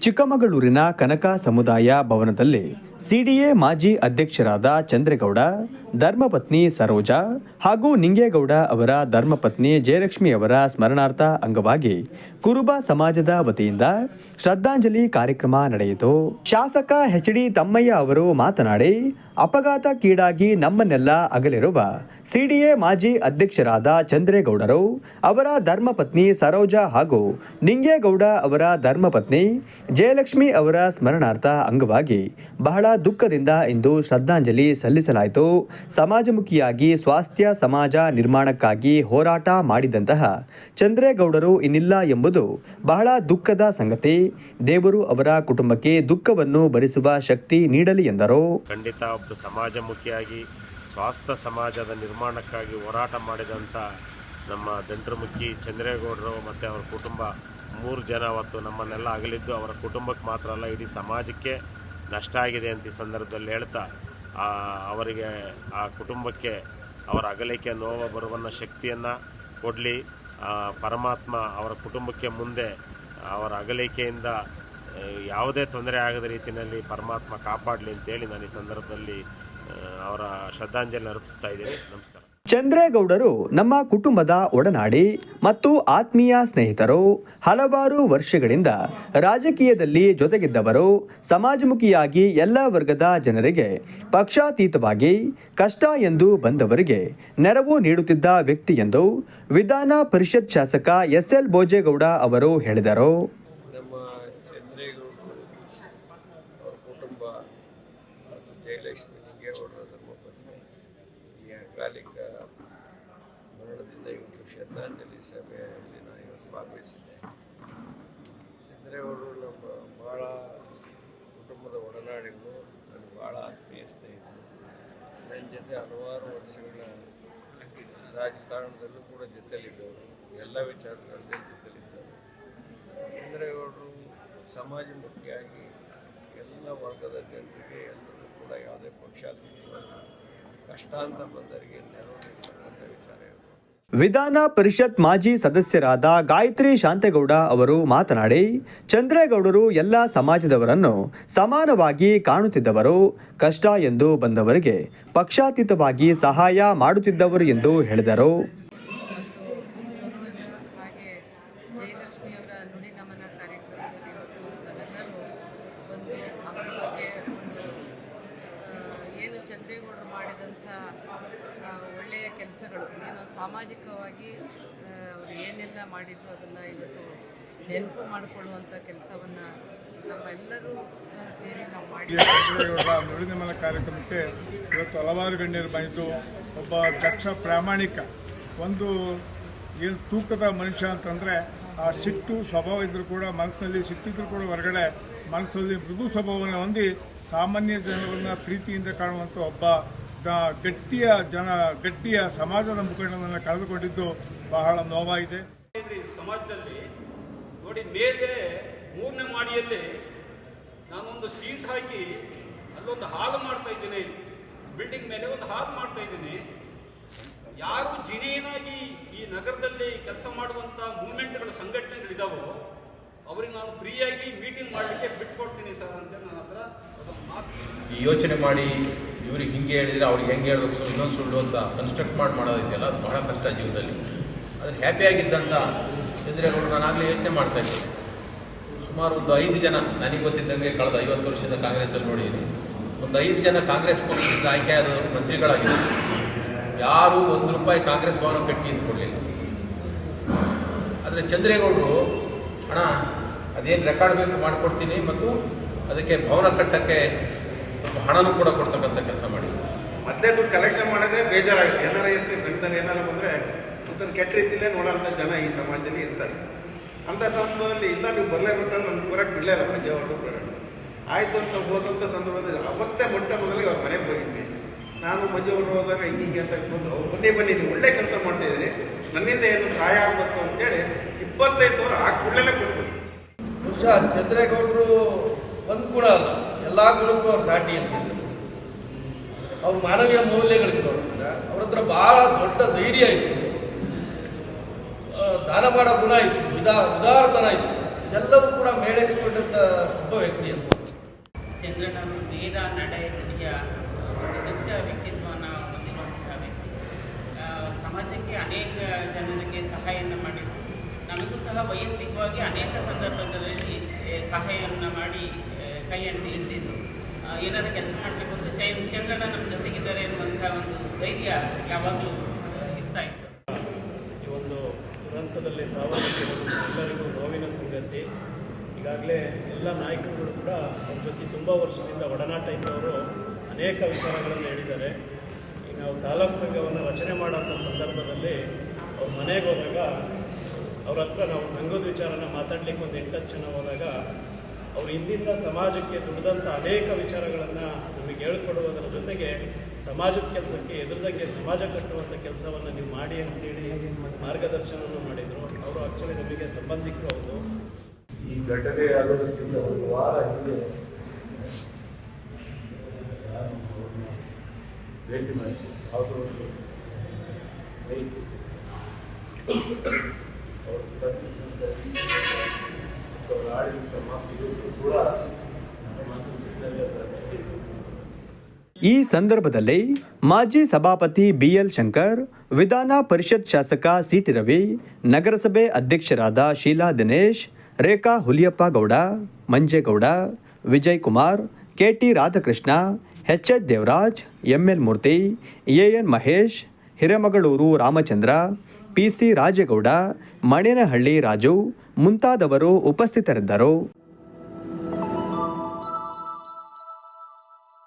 ಚಿಕ್ಕಮಗಳೂರಿನ ಕನಕ ಸಮುದಾಯ ಭವನದಲ್ಲಿ ಸಿಡಿಎ ಮಾಜಿ ಅಧ್ಯಕ್ಷರಾದ ಚಂದ್ರೇಗೌಡ ಧರ್ಮಪತ್ನಿ ಸರೋಜಾ ಹಾಗೂ ನಿಂಗೇಗೌಡ ಅವರ ಧರ್ಮಪತ್ನಿ ಜಯಲಕ್ಷ್ಮಿ ಅವರ ಸ್ಮರಣಾರ್ಥ ಅಂಗವಾಗಿ ಕುರುಬ ಸಮಾಜದ ವತಿಯಿಂದ ಶ್ರದ್ಧಾಂಜಲಿ ಕಾರ್ಯಕ್ರಮ ನಡೆಯಿತು. ಶಾಸಕ ಎಚ್ ಡಿ ತಮ್ಮಯ್ಯ ಅವರು ಮಾತನಾಡಿ ಅಪಘಾತಕ್ಕೀಡಾಗಿ ನಮ್ಮನ್ನೆಲ್ಲ ಅಗಲಿರುವ ಸಿಡಿಎ ಮಾಜಿ ಅಧ್ಯಕ್ಷರಾದ ಚಂದ್ರೇಗೌಡರು, ಅವರ ಧರ್ಮಪತ್ನಿ ಸರೋಜಾ ಹಾಗೂ ನಿಂಗೇಗೌಡ ಅವರ ಧರ್ಮಪತ್ನಿ ಜಯಲಕ್ಷ್ಮಿ ಅವರ ಸ್ಮರಣಾರ್ಥ ಅಂಗವಾಗಿ ಬಹಳ ದುಃಖದಿಂದ ಇಂದು ಶ್ರದ್ಧಾಂಜಲಿ ಸಲ್ಲಿಸಲಾಯಿತು. ಸಮಾಜಮುಖಿಯಾಗಿ ಸ್ವಾಸ್ಥ್ಯ ಸಮಾಜ ನಿರ್ಮಾಣಕ್ಕಾಗಿ ಹೋರಾಟ ಮಾಡಿದಂತಹ ಚಂದ್ರೇಗೌಡರು ಇನ್ನಿಲ್ಲ ಎಂಬುದು ಬಹಳ ದುಃಖದ ಸಂಗತಿ. ದೇವರು ಅವರ ಕುಟುಂಬಕ್ಕೆ ದುಃಖವನ್ನು ಭರಿಸುವ ಶಕ್ತಿ ನೀಡಲಿ ಎಂದರು. ಖಂಡಿತ ಒಬ್ಬ ಸಮಾಜಮುಖಿಯಾಗಿ, ಸ್ವಾಸ್ಥ್ಯ ಸಮಾಜದ ನಿರ್ಮಾಣಕ್ಕಾಗಿ ಹೋರಾಟ ಮಾಡಿದಂಥ ನಮ್ಮ ದಂಟ್ರಮುಖಿ ಚಂದ್ರೇಗೌಡರು ಮತ್ತು ಅವರ ಕುಟುಂಬ, ಮೂರು ಜನ ಅವತ್ತು ನಮ್ಮನ್ನೆಲ್ಲ ಅಗಲಿದ್ದು ಅವರ ಕುಟುಂಬಕ್ಕೆ ಮಾತ್ರ ಅಲ್ಲ, ಇಡೀ ಸಮಾಜಕ್ಕೆ ನಷ್ಟ ಆಗಿದೆ ಅಂತ ಈ ಸಂದರ್ಭದಲ್ಲಿ ಹೇಳ್ತಾ ಅವರಿಗೆ ಆ ಕುಟುಂಬಕ್ಕೆ ಅವರ ಅಗಲಿಕೆ, ನೋವು, ಬರುವನ್ನ ಶಕ್ತಿಯನ್ನು ಕೊಡಲಿ. ಪರಮಾತ್ಮ ಅವರ ಕುಟುಂಬಕ್ಕೆ ಮುಂದೆ ಅವರ ಅಗಲಿಕೆಯಿಂದ ಯಾವುದೇ ತೊಂದರೆ ಆಗದ ರೀತಿಯಲ್ಲಿ ಪರಮಾತ್ಮ ಕಾಪಾಡಲಿ ಅಂತೇಳಿ ನಾನು ಈ ಸಂದರ್ಭದಲ್ಲಿ ಅವರ ಶ್ರದ್ಧಾಂಜಲಿ ಅರ್ಪಿಸ್ತಾ ಇದ್ದೀನಿ. ನಮಸ್ಕಾರ. ಚಂದ್ರೇಗೌಡರು ನಮ್ಮ ಕುಟುಂಬದ ಒಡನಾಡಿ ಮತ್ತು ಆತ್ಮೀಯ ಸ್ನೇಹಿತರು, ಹಲವಾರು ವರ್ಷಗಳಿಂದ ರಾಜಕೀಯದಲ್ಲಿ ಜೊತೆಗಿದ್ದವರು, ಸಮಾಜಮುಖಿಯಾಗಿ ಎಲ್ಲ ವರ್ಗದ ಜನರಿಗೆ ಪಕ್ಷಾತೀತವಾಗಿ ಕಷ್ಟ ಎಂದು ಬಂದವರಿಗೆ ನೆರವು ನೀಡುತ್ತಿದ್ದ ವ್ಯಕ್ತಿ ಎಂದು ವಿಧಾನ ಪರಿಷತ್ ಶಾಸಕ ಎಸ್ ಎಲ್ ಭೋಜೇಗೌಡ ಅವರು ಹೇಳಿದರು ನಮ್ಮ ಚಂದ್ರೇಗೌಡರು ಅವ್ರ ಕುಟುಂಬ ಮತ್ತು ಜಯಲಕ್ಷ್ಮಿ ನಿಂಗೇಗೌಡರ ಧರ್ಮಪತ್ನಿ ಈ ಅಕಾಲಿಕ ಮರಣದಿಂದ ಇವತ್ತು ಶ್ರದ್ಧಾಂಜಲಿ ಸಭೆಯಲ್ಲಿ ನಾನು ಇವತ್ತು ಭಾಗವಹಿಸಿದ್ದೆ. ಚಂದ್ರೇಗೌಡರು ನಮ್ಮ ಭಾಳ ಕುಟುಂಬದ ಒಡನಾಡಿಗಳು ನನಗೆ ಭಾಳ ಆತ್ಮೀಯ ಸ್ನೇಹಿತರು. ನನ್ನ ಜೊತೆ ಹಲವಾರು ವರ್ಷಗಳ ರಾಜಕಾರಣದಲ್ಲೂ ಕೂಡ ಜೊತೆಲಿದ್ದವರು. ಎಲ್ಲ ವಿಚಾರಗಳಲ್ಲಿ ಜೊತೆಲಿದ್ದವರು. ಸಮಾಜ ಮುಖ್ಯವಾಗಿ ಎಲ್ಲ ವರ್ಗದ ಜನರಿಗೆ ಎಲ್ಲರೂ ಕೂಡ ಯಾವುದೇ ಪಕ್ಷಾತೀತವಾಗಿ ವಿಧಾನ ಪರಿಷತ್ ಮಾಜಿ ಸದಸ್ಯರಾದ ಗಾಯತ್ರಿ ಶಾಂತೇಗೌಡ ಅವರು ಮಾತನಾಡಿ, ಚಂದ್ರೇಗೌಡರು ಎಲ್ಲ ಸಮಾಜದವರನ್ನು ಸಮಾನವಾಗಿ ಕಾಣುತ್ತಿದ್ದವರು ಕಷ್ಟ ಎಂದು ಬಂದವರಿಗೆ ಪಕ್ಷಾತೀತವಾಗಿ ಸಹಾಯ ಮಾಡುತ್ತಿದ್ದವರು ಎಂದು ಹೇಳಿದರು. ಕಾರ್ಯಕ್ರಮದಲ್ಲಿ ಇವತ್ತು ನಾವೆಲ್ಲರೂ ಒಂದು ಅವರ ಬಗ್ಗೆ ಒಂದು ಆ, ಏನು ಚಂದ್ರೇಗೌಡರು ಮಾಡಿದಂಥ ಒಳ್ಳೆಯ ಕೆಲಸಗಳು. ಏನು ಸಾಮಾಜಿಕವಾಗಿ ಅವರು ಏನೆಲ್ಲ ಮಾಡಿದ್ರು ಅದನ್ನು ಇವತ್ತು ನೆನಪು ಮಾಡಿಕೊಳ್ಳುವಂಥ ಕೆಲಸವನ್ನು ನಮ್ಮೆಲ್ಲರೂ ಸಹ ಸೇರಿ ಮಾಡಿ ಕಾರ್ಯಕ್ರಮಕ್ಕೆ ಇವತ್ತು ಹಲವಾರು ಗಣ್ಯರು ಬಂದಿದ್ದು. ಒಬ್ಬ ದಕ್ಷ ಪ್ರಾಮಾಣಿಕ, ಒಂದು ಏನು ತೂಕದ ಮನುಷ್ಯ ಅಂತಂದರೆ ಆ ಸಿಟ್ಟು ಸ್ವಭಾವ ಇದ್ದರೂ ಕೂಡ, ಮನಸ್ಸಿನಲ್ಲಿ ಸಿಟ್ಟಿದ್ರೂ ಕೂಡ ಹೊರಗಡೆ ಮನಸ್ಸಲ್ಲಿ ಮೃದು ಸ್ವಭಾವವನ್ನು ಹೊಂದಿ ಸಾಮಾನ್ಯ ಜನರನ್ನು ಪ್ರೀತಿಯಿಂದ ಕಾಣುವಂಥ ಒಬ್ಬ ಗಟ್ಟಿಯ ಜನ, ಗಟ್ಟಿಯ ಸಮಾಜದ ಮುಖಂಡನನ್ನು ಕಳೆದುಕೊಂಡಿದ್ದು ಬಹಳ ನೋವಾಗಿದೆ. ಸಮಾಜದಲ್ಲಿ ನೋಡಿ ಮೇಲೆ ಮೂರನೇ ಮಾಡಿಯಲ್ಲಿ ನಾನೊಂದು ಸೀಟ್ ಹಾಕಿ ಅಲ್ಲೊಂದು ಹಾಲು ಮಾಡ್ತಾ ಇದ್ದೀನಿ. ಬಿಲ್ಡಿಂಗ್ ಮೇಲೆ ಒಂದು ಹಾಲು ಮಾಡ್ತಾ ಇದ್ದೀನಿ. ಯಾರು ಜಿನೇನಾಗಿ ಈ ನಗರದಲ್ಲಿ ಕೆಲಸ ಮಾಡುವಂತ ಮೂವ್ಮೆಂಟ್ಗಳ, ಸಂಘಟನೆಗಳಿದಾವೋ ಅವ್ರಿಗೆ ನಾನು ಫ್ರೀಯಾಗಿ ಮೀಟಿಂಗ್ ಮಾಡಲಿಕ್ಕೆ ಬಿಟ್ಕೊಡ್ತೀನಿ ಸರ್ ಅಂತ ನನ್ನ ಹತ್ರ ಈ ಯೋಚನೆ ಮಾಡಿ ಇವ್ರಿಗೆ ಹಿಂಗೆ ಹೇಳಿದರೆ ಅವ್ರಿಗೆ ಹೆಂಗೆ ಹೇಳ್ಬೇಕು ಸುಳ್ಳು, ಇನ್ನೊಂದು ಸುಳ್ಳು ಅಂತ ಕನ್ಸ್ಟ್ರಕ್ಟ್ ಮಾಡಿ ಮಾಡೋದಿದೆಯಲ್ಲ ಅದು ಬಹಳ ಕಷ್ಟ ಜೀವನದಲ್ಲಿ. ಅದ್ರ ಹ್ಯಾಪಿಯಾಗಿದ್ದಂಥ ಚಂದ್ರೇಗೌಡರು ನಾನು ಆಗಲೇ ಯೋಚನೆ ಮಾಡ್ತಾ ಇದ್ದೆ. ಸುಮಾರು ಒಂದು ಐದು ಜನ, ನನಗೆ ಗೊತ್ತಿದ್ದಂಗೆ ಕಳೆದ ಐವತ್ತು ವರ್ಷದ ಕಾಂಗ್ರೆಸ್ಸಲ್ಲಿ ನೋಡಿದ್ದೀನಿ ಒಂದು ಐದು ಜನ ಕಾಂಗ್ರೆಸ್ ಪಕ್ಷದಿಂದ ಆಯ್ಕೆಯಾದವರು ಮಂತ್ರಿಗಳಾಗಿದ್ದರು ಯಾರೂ ಒಂದು ರೂಪಾಯಿ ಕಾಂಗ್ರೆಸ್ ಭವನ ಕಟ್ಟಿ ಅಂತ ಕೊಡಲಿಲ್ಲ. ಆದರೆ ಚಂದ್ರೇಗೌಡರು, ಅಣ್ಣ ಅದೇನು ರೆಕಾರ್ಡ್ ಬೇಕು ಮಾಡಿಕೊಡ್ತೀನಿ ಮತ್ತು ಅದಕ್ಕೆ ಭವನ ಕಟ್ಟಕ್ಕೆ ಹಣನೂ ಕೂಡ ಕೊಡ್ತಕ್ಕಂಥ ಕೆಲಸ ಮಾಡಿ. ಮೊದಲೇ ದುಡ್ಡು ಕಲೆಕ್ಷನ್ ಮಾಡಿದ್ರೆ ಬೇಜಾರಾಗುತ್ತೆ. ಏನಾರ ಇರ್ತೀವಿ ಸಂಘದಲ್ಲಿ ಏನಾರು ಬಂದರೆ ಅದನ್ನು ಕೆಟ್ಟ ರೀತಿಯಲ್ಲೇ ನೋಡೋಂಥ ಜನ ಈ ಸಮಾಜದಲ್ಲಿ ಇರ್ತಾರೆ. ಅಂಥ ಸಂದರ್ಭದಲ್ಲಿ ಇಲ್ಲ, ನೀವು ಬರಲೇಬೇಕಂದ್ರೆ ನಮ್ಗೆ ಬರೋಕ್ಕೆ ಬಿಡಲಿಲ್ಲ ಮಂಜವರು ಬೇಡ ಆಯಿತು ಅಂತ ಹೋದಂಥ ಸಂದರ್ಭದಲ್ಲಿ ಅವತ್ತೇ ಮೊಟ್ಟ ಮೊದಲಿಗೆ ಅವ್ರ ಮನೆಗೆ ಹೋಗಿದ್ವಿ. ನಾನು ಮಂಜು ಅವರು ಹೋದಾಗ ಹಿಂಗೆ ಅಂತ ಬಂದು ಅವ್ರು ಬನ್ನಿ ಬನ್ನಿ, ನೀವು ಒಳ್ಳೆ ಕೆಲಸ ಮಾಡ್ತಾ ಇದ್ದೀರಿ. ನನ್ನಿಂದ ಏನು ಸಹಾಯ ಆಗಬೇಕು ಅಂತೇಳಿ ಇಪ್ಪತ್ತೈದು ಸಾವಿರ ಆ ಕೂಡಲೇ ಕೊಟ್ಬಿಟ್ಟು ಬಹುಶಃ ಚಂದ್ರೇಗೌಡರು ಒಂದು ಕೂಡ ಅಲ್ಲ. ಎಲ್ಲ ಗುಣಕ್ಕೂ ಅವ್ರು ಸಾಟಿ ಅಂತಿದ್ರು ಅವ್ರ ಮಾನವೀಯ ಮೌಲ್ಯಗಳಿತ್ತು ಅವ್ರ ಹತ್ರ. ಅವ್ರ ಹತ್ರ ಬಹಳ ದೊಡ್ಡ ಧೈರ್ಯ ಇತ್ತು. ದಾನ ಮಾಡೋ ಗುಣ ಇತ್ತು. ವಿಧಾ ಉದಾರತನ ಇತ್ತು. ಇದೆಲ್ಲವೂ ಕೂಡ ಮೇಳೈಸಿಕೊಂಡಂಥ ಒಬ್ಬ ವ್ಯಕ್ತಿ ಅಂತ. ಚಂದ್ರನವರು ನೇರ ನಡೆ ದಿಟ್ಟ ವ್ಯಕ್ತಿತ್ವವನ್ನು ಹೊಂದಿರುವಂತಹ ವ್ಯಕ್ತಿ. ಸಮಾಜಕ್ಕೆ ಅನೇಕ ಜನರಿಗೆ ಸಹಾಯವನ್ನು ಮಾಡಿದರು. ನಮಗೂ ಸಹ ವೈಯಕ್ತಿಕವಾಗಿ ಅನೇಕ ಸಂದರ್ಭಗಳಲ್ಲಿ ಸಹಾಯವನ್ನು ಮಾಡಿ ಕೈಯನ್ನು ಹಿಡಿದಿದ್ದು. ಏನಾದರೂ ಕೆಲಸ ಮಾಡಬೇಕು ಅಂತ ಚೈ ಚಂದ್ರನ ನಮ್ಮ ಜೊತೆಗಿದ್ದಾರೆ ಅನ್ನುವಂಥ ಒಂದು ಧೈರ್ಯ ಯಾವಾಗಲೂ ಇರ್ತಾ ಇತ್ತು. ಈ ಒಂದು ದುರಂತದಲ್ಲಿ ಸಾವನ್ನಪ್ಪಿರೋದು ಎಲ್ಲರಿಗೂ ನೋವಿನ ಸಂಗತಿ. ಈಗಾಗಲೇ ಎಲ್ಲ ನಾಯಕರುಗಳು ಕೂಡ ಅವ್ರ ಜೊತೆ ತುಂಬ ವರ್ಷದಿಂದ ಒಡನಾಟ ಇದ್ದವರು ಅನೇಕ ವಿಚಾರಗಳನ್ನು ಹೇಳಿದ್ದಾರೆ. ಈಗ ನಾವು ತಾಲೂಕು ಸಂಘವನ್ನು ರಚನೆ ಮಾಡೋಂಥ ಸಂದರ್ಭದಲ್ಲಿ ಅವ್ರ ಮನೆಗೆ ಹೋದಾಗ ಅವ್ರ ಹತ್ರ ನಾವು ಸಂಘದ ವಿಚಾರನ ಮಾತಾಡ್ಲಿಕ್ಕೆ ಒಂದು ಎಂಟತ್ತು ಜನ ಹೋದಾಗ ಅವ್ರು ಹಿಂದಿಂದ ಸಮಾಜಕ್ಕೆ ದುಡಿದಂಥ ಅನೇಕ ವಿಚಾರಗಳನ್ನು ನಮಗೆ ಹೇಳ್ಕೊಡುವುದರ ಜೊತೆಗೆ ಸಮಾಜದ ಕೆಲಸಕ್ಕೆ ಎದುರ್ದಂಗೆ ಸಮಾಜ ಕಟ್ಟುವಂಥ ಕೆಲಸವನ್ನು ನೀವು ಮಾಡಿ ಅಂತೇಳಿ ಮಾರ್ಗದರ್ಶನವನ್ನು ಮಾಡಿದರು. ಅವರು ಆ್ಯಕ್ಚುಲಿ ನಮಗೆ ಸಂಬಂಧಿಕರು ಹೌದು ಈ ಘಟನೆ ಆಗೋದಕ್ಕಿಂತ ಒಂದು ವಾರ ಹಿಂದೆ ಭೇಟಿ ಮಾಡಿ ಅವರು ಈ ಸಂದರ್ಭದಲ್ಲಿ ಮಾಜಿ ಸಭಾಪತಿ ಬಿಎಲ್ ಶಂಕರ್, ವಿಧಾನ ಪರಿಷತ್ ಶಾಸಕ ಸಿಟಿ ರವಿ, ನಗರಸಭೆ ಅಧ್ಯಕ್ಷರಾದ Sheela Dinesh, Rekha Huliyappa Gowda, Manjegowda Vijay Kumar K T Radhakrishna H H Devaraj, M L Murthy, A N Mahesh, Hiremagaluru Ramachandra P C Rajegowda Manenahalli Raju ಮುಂತಾದವರು ಉಪಸ್ಥಿತರಿದ್ದರು.